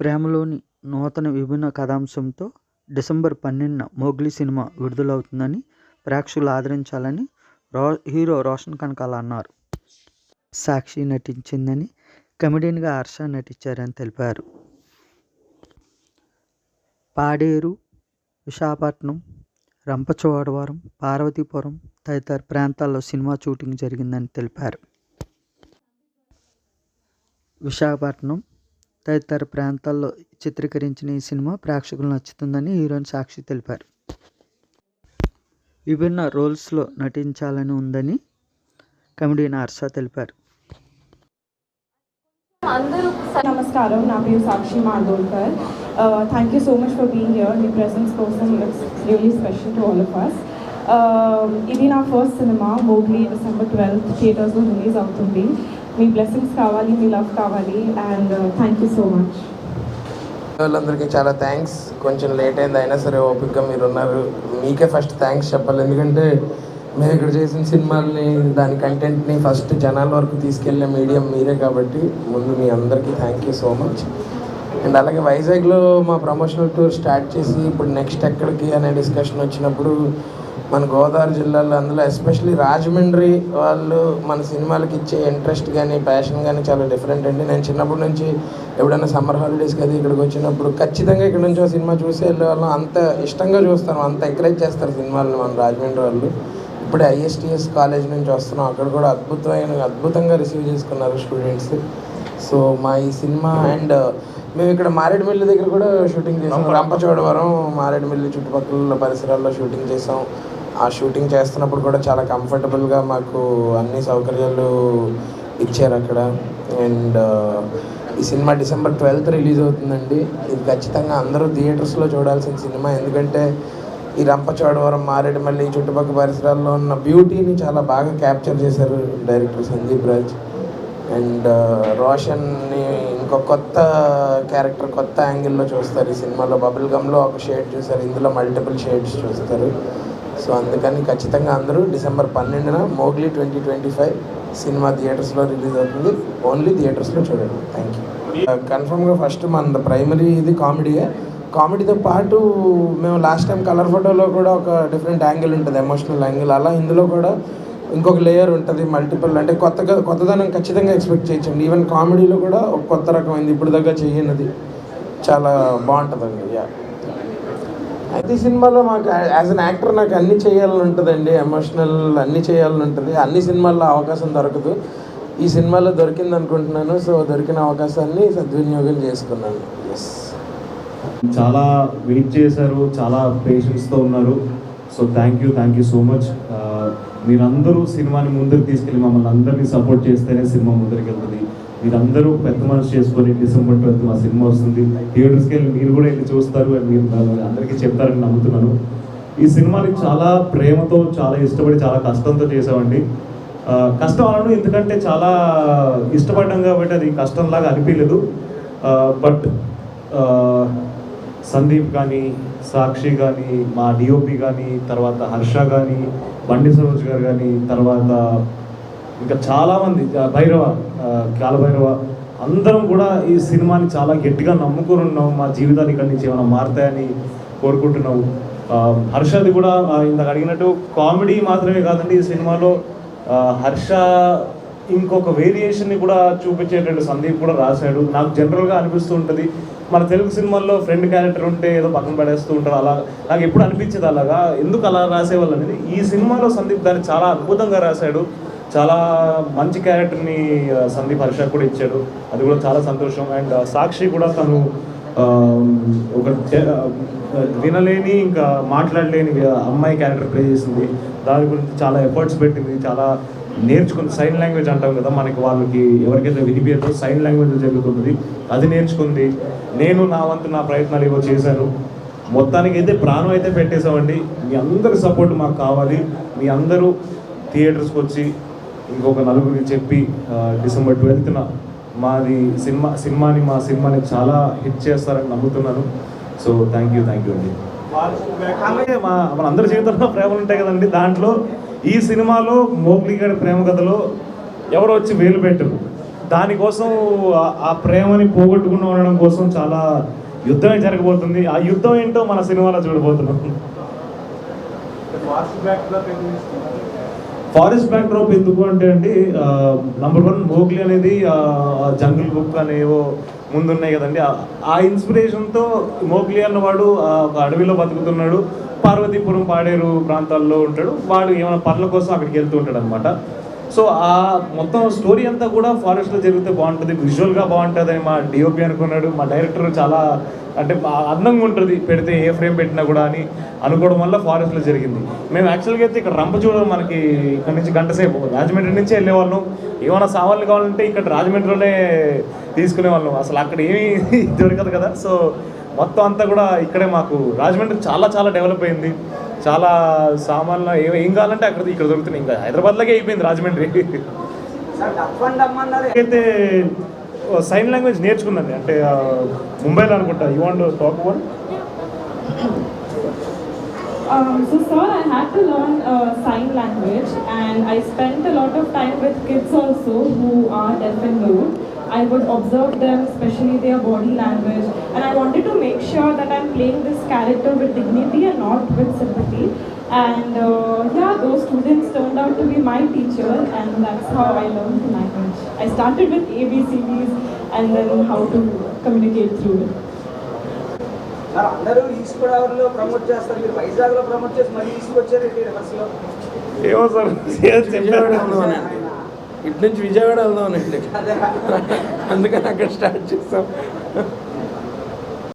ప్రేమలోని నూతన విభిన్న కథాంశంతో డిసెంబర్ పన్నెండున మోగ్లీ సినిమా విడుదలవుతుందని ప్రేక్షకులు ఆదరించాలని రో హీరో రోషన్ కనకాల అన్నారు. సాక్షి నటించిందని కమెడియన్గా హర్ష నటించారని తెలిపారు. పాడేరు విశాఖపట్నం రంపచోడవరం పార్వతీపురం తదితర ప్రాంతాల్లో సినిమా షూటింగ్ జరిగిందని తెలిపారు. విశాఖపట్నం తదితర ప్రాంతాల్లో చిత్రీకరించిన ఈ సినిమా ప్రేక్షకులు నచ్చుతుందని హీరోయిన్ సాక్షి తెలిపారు. విభిన్న రోల్స్లో నటించాలని ఉందని కమెడియన్ హర్ష తెలిపారు. అందరూ నమస్కారం. నా పేరు Sakshi Mardolkar thank you so much for being here me presence కోసం it's really special to all of us ఇది నా first cinema Mowgli December twelfth థియేటర్స్లో రిలీజ్ అవుతుంది. మీ బ్లెస్సింగ్స్ కావాలి మీ లవ్ కావాలి and thank you so much వాళ్ళందరికీ చాలా థ్యాంక్స్ కొంచెం లేట్ అయింది అయినా సరే ఓపిక్గా మీరు ఉన్నారు మీకే ఫస్ట్ థ్యాంక్స్ చెప్పాలి. ఎందుకంటే మేము ఇక్కడ చేసిన సినిమాల్ని దాని కంటెంట్ని ఫస్ట్ జనాల వరకు తీసుకెళ్ళే మీడియం మీరే కాబట్టి ముందు మీ అందరికీ thank you so much and అలాగే వైజాగ్లో మా ప్రమోషనల్ టూర్ స్టార్ట్ చేసి ఇప్పుడు నెక్స్ట్ ఎక్కడికి అనే డిస్కషన్ వచ్చినప్పుడు మన గోదావరి జిల్లాలో అందులో ఎస్పెషలీ రాజమండ్రి వాళ్ళు మన సినిమాలకి ఇచ్చే ఇంట్రెస్ట్ కానీ ప్యాషన్ కానీ చాలా డిఫరెంట్ అండి. నేను చిన్నప్పటి నుంచి ఎప్పుడైనా సమ్మర్ హాలిడేస్కి అది ఇక్కడికి వచ్చినప్పుడు ఖచ్చితంగా ఇక్కడ నుంచి ఒక సినిమా చూసి వెళ్ళే వాళ్ళం అంత ఇష్టంగా చూస్తాను అంత ఎంకరేజ్ చేస్తారు సినిమాలను మన రాజమండ్రి వాళ్ళు. ఇప్పుడే ఐఎస్టిఎస్ కాలేజ్ నుంచి వస్తున్నాం. అక్కడ కూడా అద్భుతమైన అద్భుతంగా రిసీవ్ చేసుకున్నారు స్టూడెంట్స్ సో మా ఈ సినిమా అండ్ మేము ఇక్కడ మారేడుమిల్లి దగ్గర కూడా షూటింగ్ చేసాం. రంపచోడవరం. మారేడుమిల్లి చుట్టుపక్కల పరిసరాల్లో షూటింగ్ చేసాం. ఆ షూటింగ్ చేస్తున్నప్పుడు కూడా చాలా కంఫర్టబుల్గా మాకు అన్ని సౌకర్యాలు ఇచ్చారు అక్కడ. అండ్ ఈ సినిమా డిసెంబర్ ట్వెల్త్ రిలీజ్ అవుతుందండి. ఇది ఖచ్చితంగా అందరూ థియేటర్స్లో చూడాల్సిన సినిమా. ఎందుకంటే ఈ రంపచోడవరం మారేడుమల్లి చుట్టుపక్కల పరిసరాల్లో ఉన్న బ్యూటీని చాలా బాగా క్యాప్చర్ చేశారు డైరెక్టర్ సందీప్ రాజ్. అండ్ రోషన్ని ఇంకో కొత్త క్యారెక్టర్ కొత్త యాంగిల్లో చూస్తారు. ఈ సినిమాలో బబుల్ గమ్లో ఒక షేడ్ చూస్తారు. ఇందులో మల్టిపుల్ షేడ్స్ చూస్తారు. సో అందుకని ఖచ్చితంగా అందరూ డిసెంబర్ పన్నెండున Mowgli twenty twenty five cinema థియేటర్స్లో రిలీజ్ అవుతుంది. ఓన్లీ థియేటర్స్లో చూడండి. థ్యాంక్ యూ కన్ఫర్మ్గా ఫస్ట్ మన ప్రైమరీ ఇది కామెడీయే. కామెడీతో పాటు మేము లాస్ట్ టైం కలర్ ఫోటోలో కూడా ఒక డిఫరెంట్ యాంగిల్ ఉంటుంది ఎమోషనల్ యాంగిల్ అలా ఇందులో కూడా ఇంకొక లేయర్ ఉంటుంది మల్టిపుల్ అంటే కొత్తగా కొత్తదనం ఖచ్చితంగా ఎక్స్పెక్ట్ చేయొచ్చండి. ఈవెన్ కామెడీలో కూడా ఒక కొత్త రకమైంది ఇప్పుడు దగ్గర చేయనది చాలా బాగుంటుందండి యా అయితే ఈ సినిమాలో మాకు యాజ్ అన్ యాక్టర్ నాకు అన్ని చేయాలని ఉంటుందండి ఎమోషనల్ అన్ని చేయాలని ఉంటుంది. అన్ని సినిమాల్లో అవకాశం దొరకదు. ఈ సినిమాలో దొరికింది అనుకుంటున్నాను సో దొరికిన అవకాశాన్ని సద్వినియోగం చేసుకున్నాను. ఎస్ చాలా వెయిట్ చేశారు చాలా పేషెన్స్తో ఉన్నారు. So thank you thank you so much మీరందరూ సినిమాని ముందుకు తీసుకెళ్ళి మమ్మల్ని అందరినీ సపోర్ట్ చేస్తేనే సినిమా ముందరికి వెళ్తుంది. మీరందరూ పెద్ద మనసు చేసుకొని డిసెంబర్ ట్వెల్త్ మా సినిమా వస్తుంది. థియేటర్స్కి వెళ్ళి మీరు కూడా వెళ్ళి చూస్తారు అని మీరు అందరికీ చెప్తారని నమ్ముతున్నాను. ఈ సినిమాని చాలా ప్రేమతో చాలా ఇష్టపడి చాలా కష్టంతో చేసామండి uh, కష్టం అనను ఎందుకంటే చాలా ఇష్టపడ్డాం కాబట్టి అది కష్టంలాగా అనిపించలేదు. Uh, బట్ సందీప్ కానీ సాక్షి కానీ మా డిఓపి కానీ తర్వాత హర్ష కానీ బండి సరోజ్ గారు కానీ తర్వాత ఇంకా చాలామంది భైరవ కాలభైరవ అందరం కూడా ఈ సినిమాని చాలా గట్టిగా నమ్ముకుని ఉన్నాం మా జీవితాలు ఇక్కడి నుంచి ఏమైనా మారుతాయని కోరుకుంటున్నాము హర్షది కూడా ఇందాక అడిగినట్టు కామెడీ మాత్రమే కాదండి ఈ సినిమాలో. హర్ష ఇంకొక వేరియేషన్ని కూడా చూపించేటట్టు సందీప్ కూడా రాశాడు. నాకు జనరల్గా అనిపిస్తూ ఉంటుంది. మన తెలుగు సినిమాల్లో ఫ్రెండ్ క్యారెక్టర్ ఉంటే ఏదో పక్కన పడేస్తూ ఉంటారు. అలా నాకు ఎప్పుడు అనిపించేది అలాగా? ఎందుకు అలా రాసేవాళ్ళు అనేది ఈ సినిమాలో సందీప్ దాన్ని చాలా అద్భుతంగా రాశాడు. చాలా మంచి క్యారెక్టర్ని సందీప్ హర్ష కూడా ఇచ్చాడు. అది కూడా చాలా సంతోషం. అండ్ సాక్షి కూడా తను ఒక వినలేని ఇంకా మాట్లాడలేని అమ్మాయి క్యారెక్టర్ ప్లే చేసింది. దాని గురించి చాలా ఎఫర్ట్స్ పెట్టింది. చాలా నేర్చుకుంది. సైన్ లాంగ్వేజ్ అంటాం కదా మనకి వాళ్ళకి ఎవరికైతే వినిపించదో సైన్ లాంగ్వేజ్ జరుగుతుంది అది నేర్చుకుంది. నేను నా వంతు నా ప్రయత్నాలు ఏవో చేశాను. మొత్తానికి అయితే ప్రాణం అయితే పెట్టేశామండి. మీ అందరి సపోర్ట్ మాకు కావాలి. మీ అందరూ థియేటర్స్కి వచ్చి ఇంకొక నలుగురికి చెప్పి డిసెంబర్ ట్వెల్త్న మాది సినిమా సినిమాని మా సినిమాని చాలా హిట్ చేస్తారని నమ్ముతున్నాను. So thank you thank you అండి. అలాగే మా మనందరి జీవితంలో ప్రేమలు ఉంటాయి కదండి. దాంట్లో ఈ సినిమాలో మోగ్లీ గారి ప్రేమ కథలో ఎవరు వచ్చి వేలు పెట్టరు. దానికోసం ఆ- ఆ ప్రేమని పోగొట్టుకుని ఉండడం కోసం చాలా యుద్ధమే జరగబోతుంది. ఆ యుద్ధం ఏంటో మన సినిమాలో చూడబోతున్నాం. ఫారెస్ట్ బ్యాక్ డ్రాప్ ఎందుకు అంటే అండి నంబర్ వన్ మోగ్లీ అనేది జంగిల్ బుక్ అనేవో ముందున్నాయి కదండి. ఆ- ఇన్స్పిరేషన్తో మోగ్లీ అన్నవాడు ఆ, ఒక అడవిలో బతుకుతున్నాడు. పార్వతీపురం పాడేరు ప్రాంతాల్లో ఉంటాడు. వాడు ఏమైనా పనుల కోసం అక్కడికి వెళ్తూ ఉంటాడు అనమాట సో ఆ మొత్తం స్టోరీ అంతా కూడా ఫారెస్ట్లో జరిగితే బాగుంటుంది. విజువల్గా బాగుంటుంది అని మా డిఓపి అనుకున్నాడు. మా డైరెక్టర్ చాలా అంటే అందంగా ఉంటుంది. పెడితే ఏ ఫ్రేమ్ పెట్టినా కూడా అని అనుకోవడం వల్ల ఫారెస్ట్లో జరిగింది. మేము యాక్చువల్గా అయితే ఇక్కడ రంపచూడడం మనకి ఇక్కడ నుంచి గంట సేపు రాజమండ్రి నుంచి వెళ్ళేవాళ్ళం. ఏమైనా సామాన్లు కావాలంటే ఇక్కడ రాజమండ్రిలోనే తీసుకునే వాళ్ళం. అసలు అక్కడ ఏమీ దొరకదు కదా. సో మొత్తం అంతా కూడా ఇక్కడే మాకు రాజమండ్రి చాలా చాలా డెవలప్ అయింది. చాలా సామాన్లు ఏం ఏం కావాలంటే అక్కడ ఇక్కడ దొరుకుతున్నాయి ఇంకా హైదరాబాద్లాగే అయిపోయింది రాజమండ్రి అయితే సైన్ లాంగ్వేజ్ నేర్చుకుందండి అంటే ముంబైలో అనుకుంటా you want talk one Um, so, sir, I had to learn uh, sign language, and I spent a lot of time with kids also who are deaf and mute. I would observe them, especially their body language, and I wanted to make sure that I'm playing this character with dignity and not with sympathy. And uh, yeah, those students turned out to be my teacher, and that's how I learned the language. I started with ABCDs and then how to communicate through it. Sir అందరూ east గోదావరిలో promote చేస్తారు మీరు వైజాగ్ లో promote చేసి మళ్ళీ తీసుకొచ్చారు reverse లో ఏమో సార్ విజయవాడ వెళ్దామనండి ఇటు నుంచి విజయవాడ వెళ్దామనండి అదే. అందుకని అక్కడ స్టార్ట్ చేస్తాం